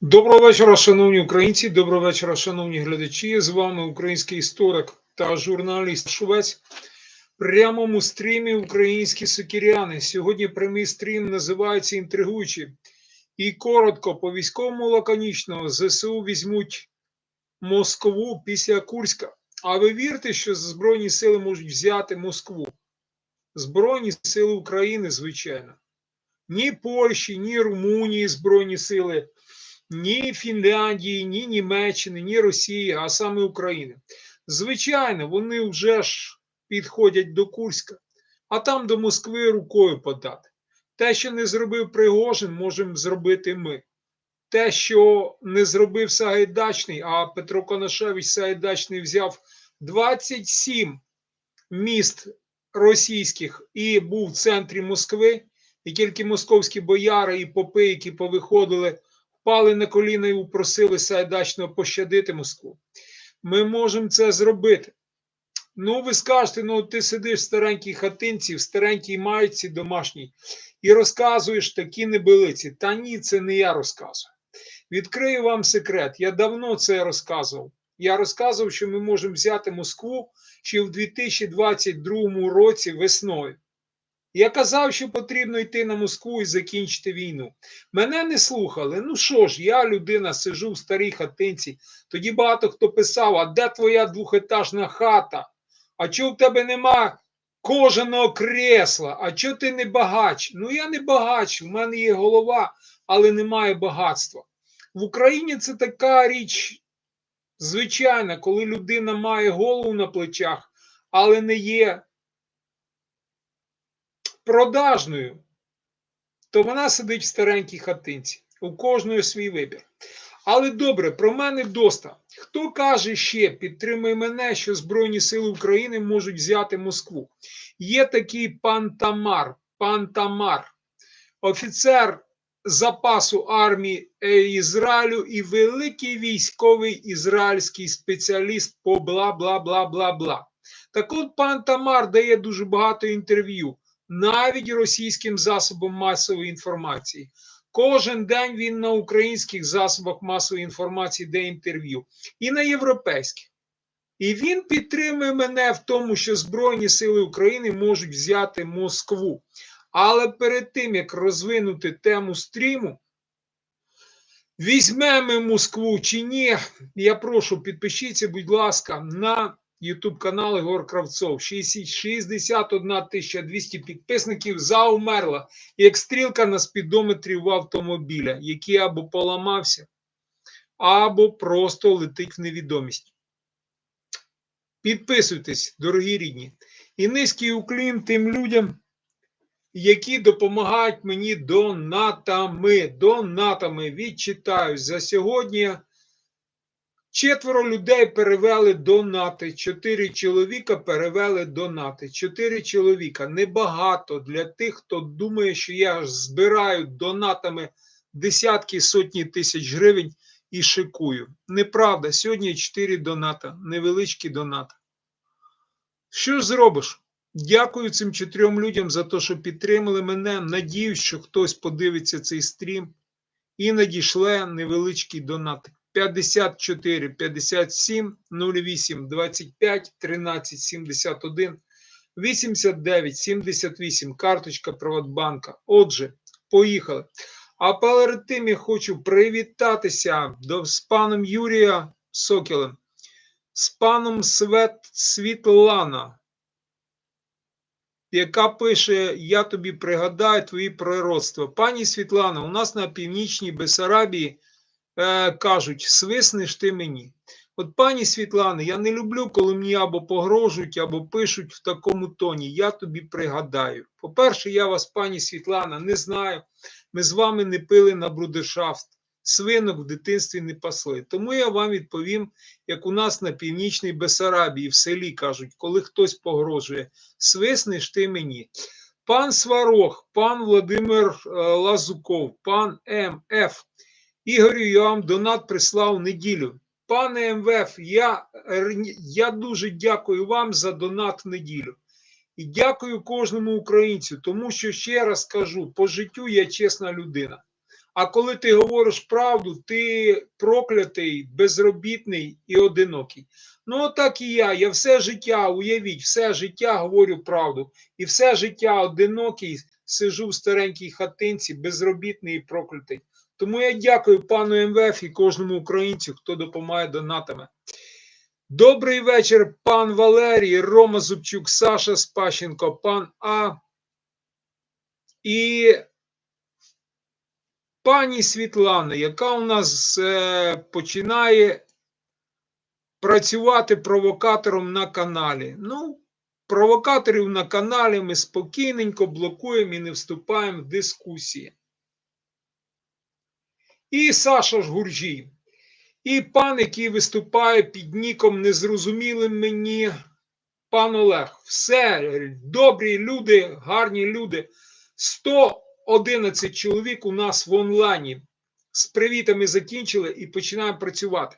Доброго вечора, шановні українці. Доброго вечора, шановні глядачі. З вами український історик та журналіст Шувець. В прямому стрімі українські сокіряни. Сьогодні прямий стрім називається інтригуючий. І коротко, по військовому лаконічно, ЗСУ візьмуть Москву після Курська. А ви вірите, що Збройні сили можуть взяти Москву? Збройні сили України, звичайно. Ні Польщі, ні Румунії Збройні сили ні Фінляндії, ні Німеччини, ні Росії, а саме України. Звичайно, вони вже ж підходять до Курська, а там до Москви рукою подати. Те, що не зробив Пригожин, можемо зробити ми. Те, що не зробив Сагайдачний, а Петро Конашевич Сагайдачний взяв 27 міст російських і був в центрі Москви, і тільки московські бояри і попи, які повиходили впали на коліна і упросили Сайдачного пощадити Москву. Ми можемо це зробити. Ну, ви скажете, ну ти сидиш в старенькій хатинці, в старенькій майці домашній і розказуєш такі небилиці. Та ні, це не я розказую. Відкрию вам секрет. Я давно це розказував. Я розказував, що ми можемо взяти Москву ще в 2022 році весною. Я казав, що потрібно йти на Москву і закінчити війну. Мене не слухали. Ну що ж, я людина сижу в старій хатинці. Тоді багато хто писав: а де твоя двохетажна хата? А чого в тебе нема кожаного кресла? А чого ти не багач? Ну я не багач, в мене є голова, але немає багатства. В Україні це така річ звичайна, коли людина має голову на плечах, але не є продажною, то вона сидить в старенькій хатинці. У кожної свій вибір. Але добре, про мене доста. Хто каже ще, підтримує мене, що Збройні Сили України можуть взяти Москву? Є такий пан Тамар, пан Тамар, офіцер запасу армії Ізраїлю і великий військовий ізраїльський спеціаліст по бла бла бла бла бла. Так от пан Тамар дає дуже багато інтерв'ю навіть російським засобам масової інформації. Кожен день він на українських засобах масової інформації дає інтерв'ю і на європейських. І він підтримує мене в тому, що Збройні Сили України можуть взяти Москву. Але перед тим, як розвинути тему стріму, візьмемо Москву чи ні, я прошу, підпишіться, будь ласка, на Ютуб канал Ігор Кравцов. 61 200 підписників заумерла, як стрілка на спідометрі в автомобіля, який або поламався, або просто летить в невідомість. Підписуйтесь, дорогі рідні. І низький уклін тим людям, які допомагають мені донатами. Донатами відчитаю за сьогодні. Четверо людей перевели донати. Чотири чоловіка перевели донати. Чотири чоловіка. Небагато для тих, хто думає, що я збираю донатами десятки сотні тисяч гривень і шикую. Неправда, сьогодні чотири доната, невеличкі донати. Що ж зробиш? Дякую цим чотирьом людям за те, що підтримали мене. Надіюсь, що хтось подивиться цей стрім і надішле невеличкий донатик. 54 57 08 25 13 71 89 78 карточка Приватбанка. Отже, поїхали. А перед тим я хочу привітатися до, з паном Юрія Сокілем, з паном Свет, Світлана, яка пише: Я тобі пригадаю твої пророцтва. Пані Світлана, у нас на північній Бесарабії е, кажуть, свиснеш ти мені. От пані Світлана, я не люблю, коли мені або погрожують, або пишуть в такому тоні. Я тобі пригадаю. По-перше, я вас, пані Світлана, не знаю. Ми з вами не пили на брудершафт, свинок в дитинстві не пасли. Тому я вам відповім, як у нас на північній Бесарабії в селі кажуть, коли хтось погрожує, свиснеш ти мені. Пан Сварог, пан Володимир е, Лазуков, пан МФ. Ігорю, вам донат прислав неділю. Пане МВФ, я, я дуже дякую вам за донат неділю. І дякую кожному українцю, тому що ще раз кажу, по життю я чесна людина. А коли ти говориш правду, ти проклятий, безробітний і одинокий. Ну, отак і я. Я все життя, уявіть, все життя говорю правду. І все життя одинокий, сижу в старенькій хатинці, безробітний і проклятий. Тому я дякую пану МВФ і кожному українцю, хто допомагає донатами. Добрий вечір, пан Валерій, Рома Зубчук, Саша Спащенко, пан А. І пані Світлана, яка у нас е, починає працювати провокатором на каналі. Ну, провокаторів на каналі ми спокійненько блокуємо і не вступаємо в дискусії. І Саша Жгуржій. І пан, який виступає під ніком незрозумілим мені, пан Олег. Все, добрі люди, гарні люди. 111 чоловік у нас в онлайні. З привітами закінчили і починаємо працювати.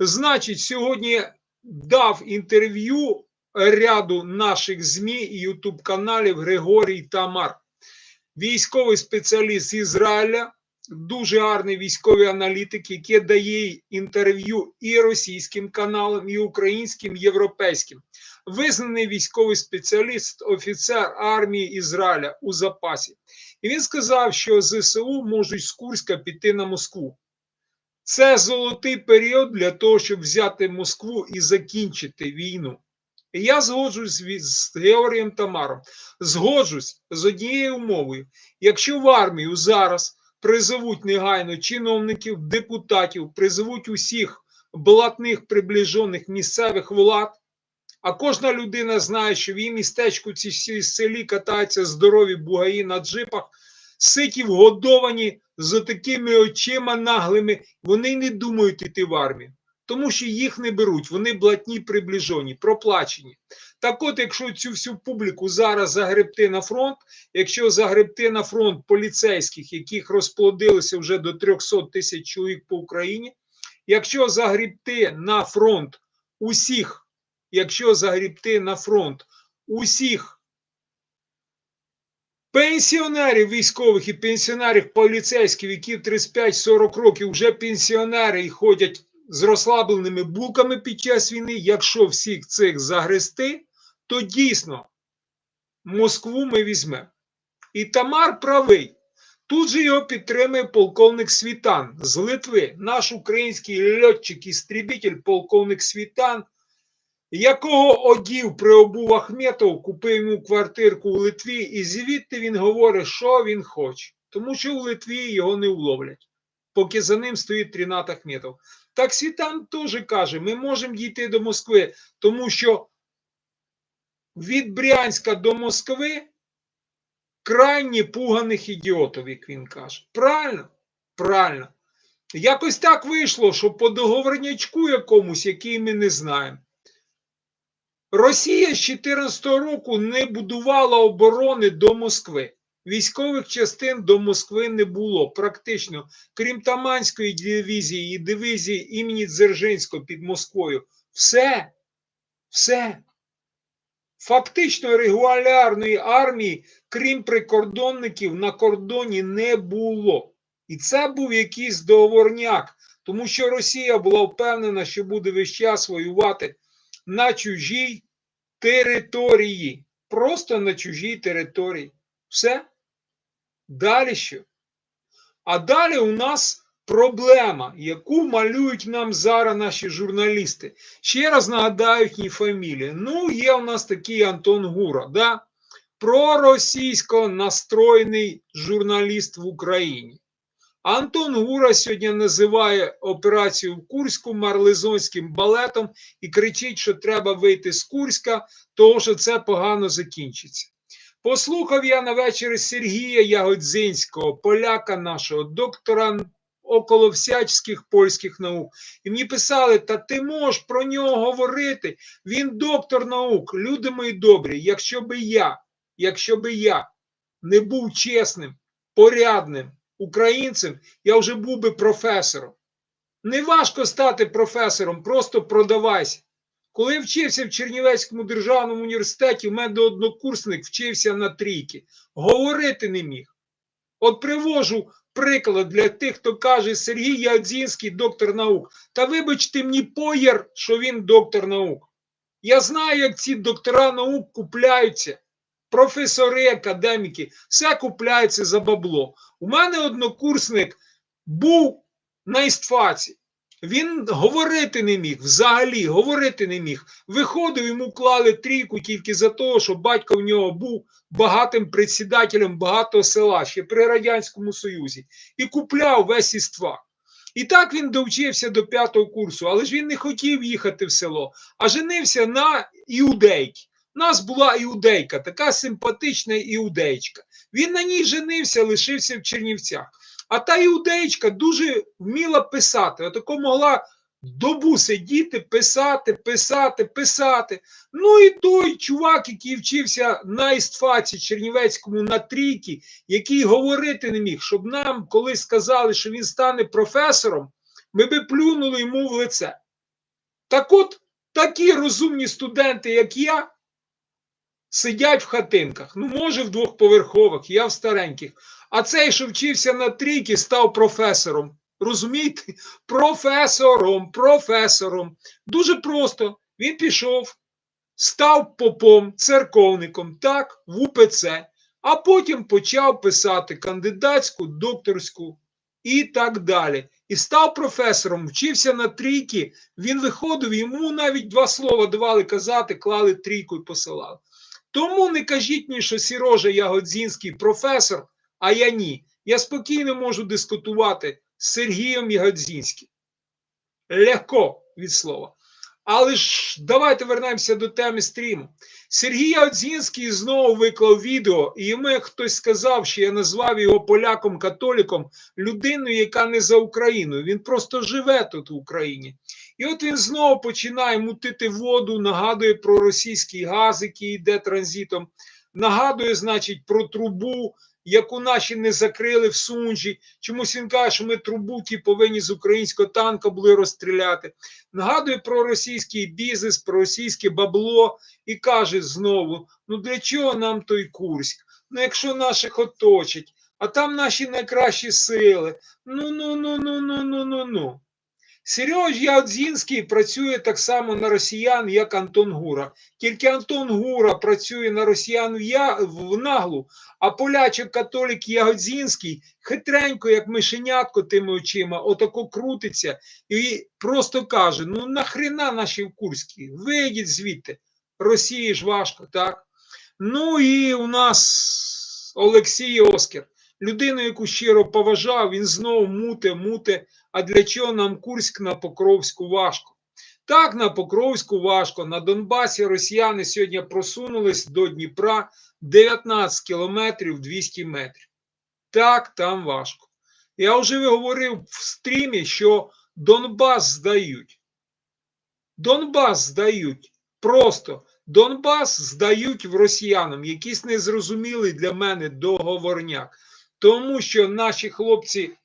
Значить, сьогодні дав інтерв'ю ряду наших ЗМІ і Ютуб каналів Григорій Тамар, військовий спеціаліст Ізраїля, дуже гарний військовий аналітик, який дає інтерв'ю і російським каналам, і українським, і європейським. Визнаний військовий спеціаліст, офіцер армії Ізраїля у запасі. І він сказав, що ЗСУ можуть з Курська піти на Москву. Це золотий період для того, щоб взяти Москву і закінчити війну. Я згоджусь з Георгієм Тамаром. Згоджусь з однією умовою. Якщо в армію зараз призовуть негайно чиновників, депутатів, призовуть усіх блатних приближених місцевих влад, а кожна людина знає, що в її містечку ці всі селі катаються здорові бугаї на джипах, ситі вгодовані з такими очима наглими, вони не думають іти в армію. Тому що їх не беруть, вони блатні приближені, проплачені. Так от, якщо цю всю публіку зараз загребти на фронт, якщо загребти на фронт поліцейських, яких розплодилося вже до 300 тисяч чоловік по Україні, якщо загребти на фронт усіх якщо загрібти на фронт усіх пенсіонерів військових і пенсіонерів поліцейських, які 35-40 років вже пенсіонери і ходять з розслабленими булками під час війни, якщо всіх цих загрести, то дійсно Москву ми візьмемо. І Тамар правий. Тут же його підтримує полковник Світан з Литви, наш український льотчик істрібітель полковник Світан якого одів приобув Ахметов, купив йому квартирку у Литві, і звідти він говорить, що він хоче. Тому що у Литві його не вловлять, поки за ним стоїть Рінат Ахметов. Так Світан теж каже: ми можемо дійти до Москви, тому що від Брянська до Москви крайні пуганих ідіотів, як він каже. Правильно? Правильно. Якось так вийшло, що по договорнячку якомусь, який ми не знаємо. Росія з 2014 року не будувала оборони до Москви. Військових частин до Москви не було практично, крім Таманської дивізії і дивізії імені Дзержинського під Москвою. Все, все. Фактично регулярної армії, крім прикордонників, на кордоні не було. І це був якийсь договорняк, тому що Росія була впевнена, що буде весь час воювати на чужій території. Просто на чужій території. Все. Далі що? А далі у нас проблема, яку малюють нам зараз наші журналісти. Ще раз нагадаю їхні фамілії. Ну, є у нас такий Антон Гура, да? проросійсько настроєний журналіст в Україні. Антон Гура сьогодні називає операцію в Курську марлезонським балетом і кричить, що треба вийти з Курська, тому що це погано закінчиться. Послухав я на вечері Сергія Ягодзинського, поляка нашого, доктора околовсячських польських наук. І мені писали: та ти можеш про нього говорити. Він доктор наук, люди мої добрі. Якщо би я, якщо би я не був чесним, порядним українцем, я вже був би професором. Не важко стати професором, просто продавайся. Коли я вчився в Чернівецькому державному університеті, в мене однокурсник вчився на трійки. Говорити не міг. От привожу приклад для тих, хто каже Сергій Ядзінський, доктор наук. Та вибачте мені поєр, що він доктор наук. Я знаю, як ці доктора наук купляються, професори, академіки, все купляється за бабло. У мене однокурсник був на істфаці. Він говорити не міг, взагалі говорити не міг. Виходив, йому клали трійку тільки за того, що батько в нього був багатим председателем багатого села ще при Радянському Союзі і купляв весь іства. І так він довчився до п'ятого курсу, але ж він не хотів їхати в село, а женився на іудейки. У нас була іудейка, така симпатична іудейчка. Він на ній женився, лишився в Чернівцях. А та іудеєчка дуже вміла писати. Отако могла добу сидіти, писати, писати, писати. Ну і той чувак, який вчився на істфаці Чернівецькому на трійки, який говорити не міг, щоб нам колись сказали, що він стане професором, ми би плюнули йому в лице. Так от такі розумні студенти, як я, сидять в хатинках. Ну, може, в двохповерхових, я в стареньких. А цей, що вчився на трійки, став професором. Розумієте? Професором, професором. Дуже просто. Він пішов, став попом, церковником, так, в УПЦ, а потім почав писати кандидатську, докторську і так далі. І став професором, вчився на трійки, він виходив, йому навіть два слова давали казати, клали трійку і посилали. Тому не кажіть мені, що Сірожа Ягодзінський професор, а я ні. Я спокійно можу дискутувати з Сергієм Ягодзінським. Легко від слова. Але ж давайте вернемося до теми стріму. Сергій Ягодзінський знову виклав відео, і йому хтось сказав, що я назвав його поляком-католіком, людиною, яка не за Україною. Він просто живе тут в Україні. І от він знову починає мутити воду, нагадує про російський газ, який йде транзитом, нагадує, значить, про трубу, яку наші не закрили в Сунжі. Чомусь він каже, що ми трубу повинні з українського танка були розстріляти. Нагадує про російський бізнес, про російське бабло і каже знову: ну для чого нам той Курськ? Ну, якщо наших оточать, а там наші найкращі сили. Ну, ну, ну, ну, ну, ну, ну, ну. Сереж Ядзінський працює так само на росіян, як Антон Гура. Тільки Антон Гура працює на росіян в, я, в наглу, а полячок католік Ягодзінський хитренько, як мишенятко тими очима, отако крутиться і просто каже: ну нахрена наші в Курській? Вийдіть звідти. Росії ж важко, так? Ну і у нас Олексій Оскар. Людину, яку щиро поважав, він знову муте, муте. А для чого нам Курськ на Покровську важко? Так, на Покровську важко. На Донбасі росіяни сьогодні просунулись до Дніпра 19 кілометрів 200 метрів. Так, там важко. Я вже говорив в стрімі, що Донбас здають. Донбас здають. Просто Донбас здають в росіянам, якийсь незрозумілий для мене договорняк. Тому що наші хлопці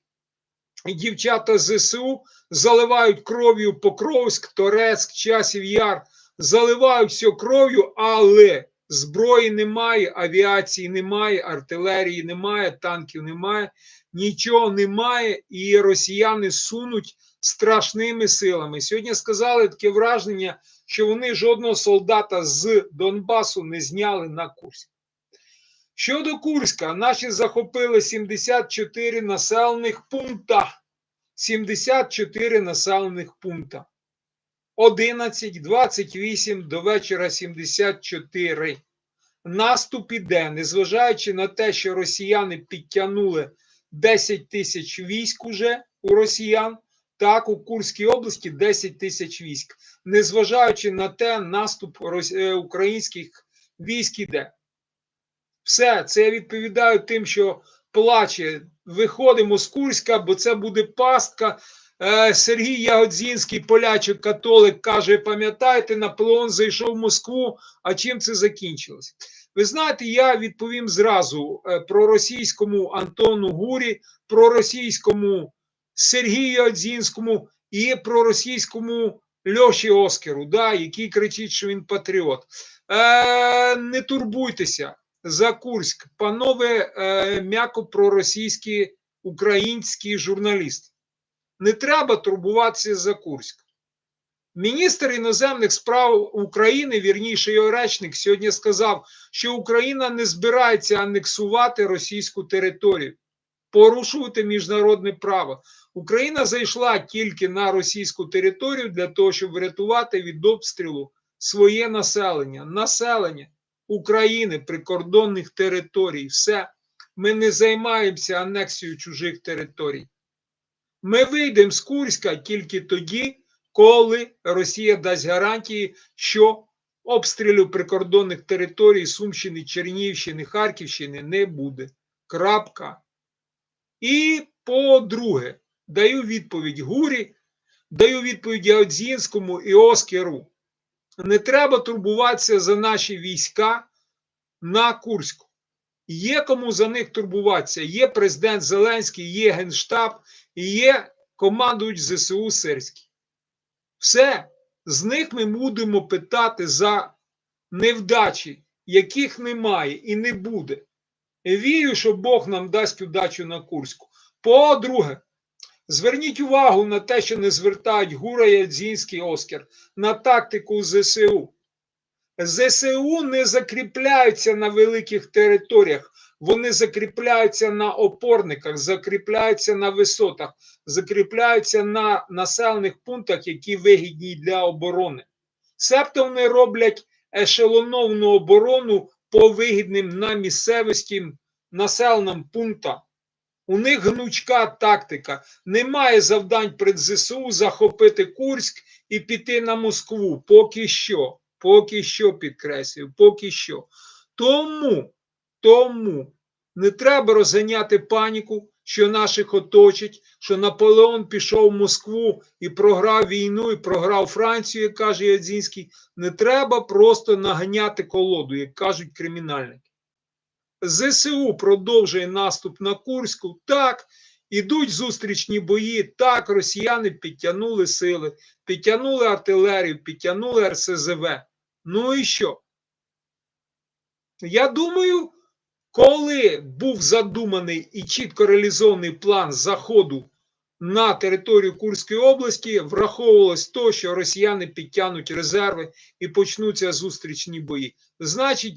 дівчата ЗСУ заливають кров'ю Покровськ, Торецьк, Часів Яр, заливають все кров'ю, але зброї немає, авіації немає, артилерії немає, танків немає, нічого немає, і росіяни сунуть страшними силами. Сьогодні сказали таке враження, що вони жодного солдата з Донбасу не зняли на курс. Щодо Курська, наші захопили 74 населених пункта. 74 населених пункта. 11, 28 до вечора 74. Наступ іде, незважаючи на те, що росіяни підтягнули 10 тисяч військ уже у росіян, так у Курській області 10 тисяч військ. Незважаючи на те, наступ українських військ іде. Все, це я відповідаю тим, що плаче. Виходимо з Курська, бо це буде пастка. Е, Сергій Ягодзінський, полячок католик, каже: пам'ятаєте, Наполеон зайшов в Москву. А чим це закінчилось? Ви знаєте, я відповім зразу е, про російському Антону Гурі, про російському Сергію Ягодзінському і про російському Льоші Оскеру, да, який кричить, що він патріот. Е, Не турбуйтеся за Курськ, панове е, м'яко проросійські український журналіст. Не треба турбуватися за Курськ. Міністр іноземних справ України, вірніше його речник, сьогодні сказав, що Україна не збирається анексувати російську територію, порушувати міжнародне право. Україна зайшла тільки на російську територію для того, щоб врятувати від обстрілу своє населення, населення України прикордонних територій. Все, ми не займаємося анексією чужих територій. Ми вийдемо з Курська тільки тоді, коли Росія дасть гарантії, що обстрілів прикордонних територій Сумщини, Чернігівщини, Харківщини не буде. Крапка. І по-друге, даю відповідь Гурі, даю відповідь Ядзінському і Оскеру. Не треба турбуватися за наші війська на Курську. Є кому за них турбуватися. Є президент Зеленський, є Генштаб, і є командують ЗСУ Сирський. Все, з них ми будемо питати за невдачі, яких немає і не буде. Вірю, що Бог нам дасть удачу на Курську. По-друге, зверніть увагу на те, що не звертають Гура Ядзінський Оскар на тактику ЗСУ. ЗСУ не закріпляються на великих територіях, вони закріпляються на опорниках, закріпляються на висотах, закріпляються на населених пунктах, які вигідні для оборони. Себто вони роблять ешелоновану оборону по вигідним на місцевості населеним пунктам. У них гнучка тактика. Немає завдань перед ЗСУ захопити Курськ і піти на Москву. Поки що. Поки що підкреслюю, поки що. Тому, тому не треба розганяти паніку, що наших оточить, що Наполеон пішов в Москву і програв війну, і програв Францію, як каже Ядзінський. Не треба просто наганяти колоду, як кажуть кримінальники. ЗСУ продовжує наступ на Курську. Так, ідуть зустрічні бої. Так, росіяни підтягнули сили, підтягнули артилерію, підтягнули РСЗВ. Ну і що? Я думаю, коли був задуманий і чітко реалізований план заходу на територію Курської області, враховувалось то, що росіяни підтягнуть резерви і почнуться зустрічні бої. Значить,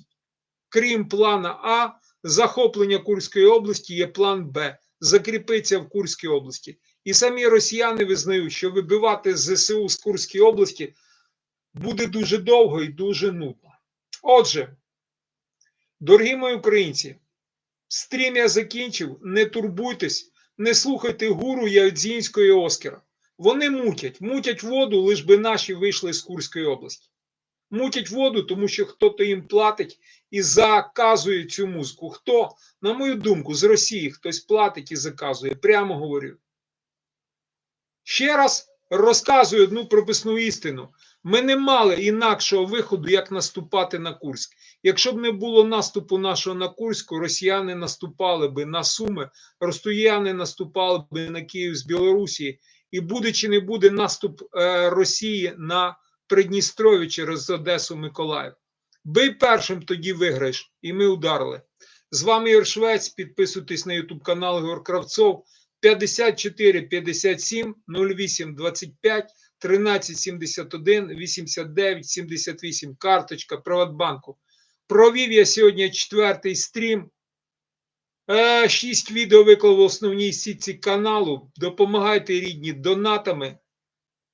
крім плана А, захоплення Курської області є план Б. Закріпиться в Курській області. І самі росіяни визнають, що вибивати ЗСУ з Курської області буде дуже довго і дуже нудно. Отже, дорогі мої українці, стрім я закінчив. Не турбуйтесь, не слухайте гуру Ядзінського і Оскара. Вони мутять, мутять воду, лиш би наші вийшли з Курської області. Мутять воду, тому що хто-то їм платить і заказує цю музику. Хто, на мою думку, з Росії хтось платить і заказує, прямо говорю. Ще раз розказую одну прописну істину. Ми не мали інакшого виходу, як наступати на Курськ. Якщо б не було наступу нашого на Курську, росіяни наступали би на Суми, росіяни наступали би на Київ з Білорусі, і буде чи не буде наступ е, Росії на Придністрові через Одесу Миколаїв. Бий першим тоді виграєш, і ми ударили. З вами Ігор Швець. Підписуйтесь на YouTube канал Ігор Кравцов 54 57 08 25 13 71 89 78. Карточка Приватбанку. Провів я сьогодні четвертий стрім. Е, Шість відео виклав в основній сітці каналу. Допомагайте рідні донатами.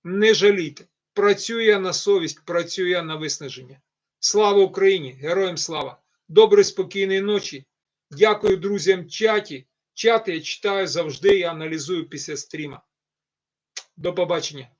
Не жалійте. Працює на совість, працює на виснаження. Слава Україні! Героям слава! Доброї, спокійної ночі. Дякую друзям в чаті. Чати я читаю завжди і аналізую після стріма. До побачення.